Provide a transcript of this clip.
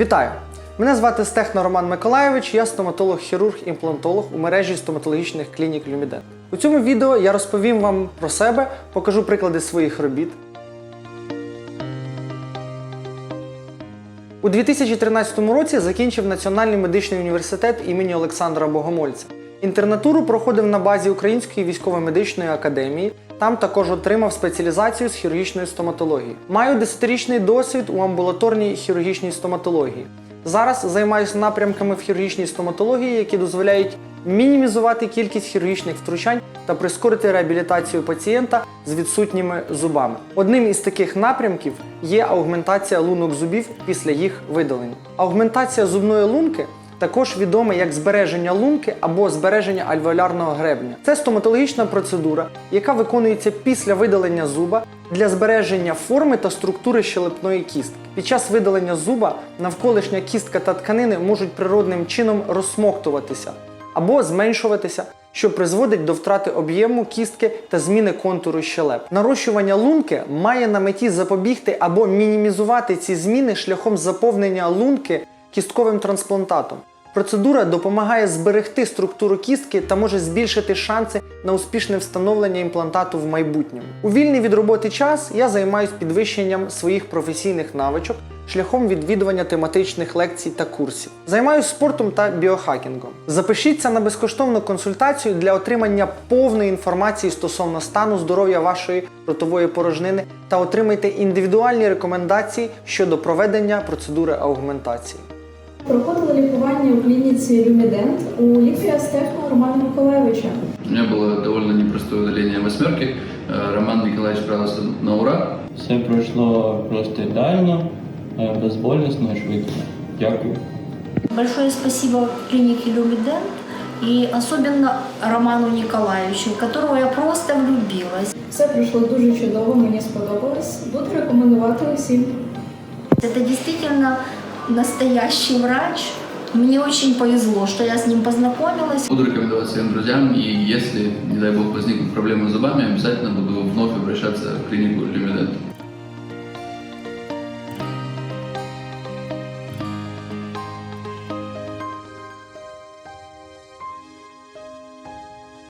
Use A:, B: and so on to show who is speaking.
A: Вітаю! Мене звати Стехно Роман Миколайович, я стоматолог-хірург-імплантолог у мережі стоматологічних клінік Люмідент. У цьому відео я розповім вам про себе, покажу приклади своїх робіт. У 2013 році закінчив Національний медичний університет імені Олександра Богомольця. Інтернатуру проходив на базі Української військово-медичної академії. Там також отримав спеціалізацію з хірургічної стоматології. Маю 10-річний досвід у амбулаторній хірургічній стоматології. Зараз займаюся напрямками в хірургічній стоматології, які дозволяють мінімізувати кількість хірургічних втручань та прискорити реабілітацію пацієнта з відсутніми зубами. Одним із таких напрямків є аугментація лунок зубів після їх видалення. Аугментація зубної лунки також відоме як збереження лунки або збереження альвеолярного гребня. Це стоматологічна процедура, яка виконується після видалення зуба для збереження форми та структури щелепної кістки. Під час видалення зуба навколишня кістка та тканини можуть природним чином розсмоктуватися або зменшуватися, що призводить до втрати об'єму кістки та зміни контуру щелеп. Нарощування лунки має на меті запобігти або мінімізувати ці зміни шляхом заповнення лунки кістковим трансплантатом. Процедура допомагає зберегти структуру кістки та може збільшити шанси на успішне встановлення імплантату в майбутньому. У вільний від роботи час я займаюся підвищенням своїх професійних навичок шляхом відвідування тематичних лекцій та курсів. Займаюся спортом та біохакінгом. Запишіться на безкоштовну консультацію для отримання повної інформації стосовно стану здоров'я вашої ротової порожнини та отримайте індивідуальні рекомендації щодо проведення процедури аугментації.
B: Проходила лікування у клініці Люмідент у лікаря Стефана Романа Миколайовича.
C: У меня было довольно непростое удаление восьмерки. Э, Роман Николаевич справился на ура.
D: Все пройшло просто ідеально, е, безболісно, швидко. Дякую.
E: Большое спасибо клинике Люмидент и особенно Роману Николаевичу, в которого я просто влюбилась.
B: Все пройшло дуже чудово, мені сподобалось. Буду рекомендувати усім.
E: Это действительно настоящий врач. Мне очень повезло, что я с ним познакомилась.
C: Буду рекомендовать своим друзьям, и если, не дай бог, возникнут проблемы с зубами, обязательно буду вновь обращаться в клинику Люмидент.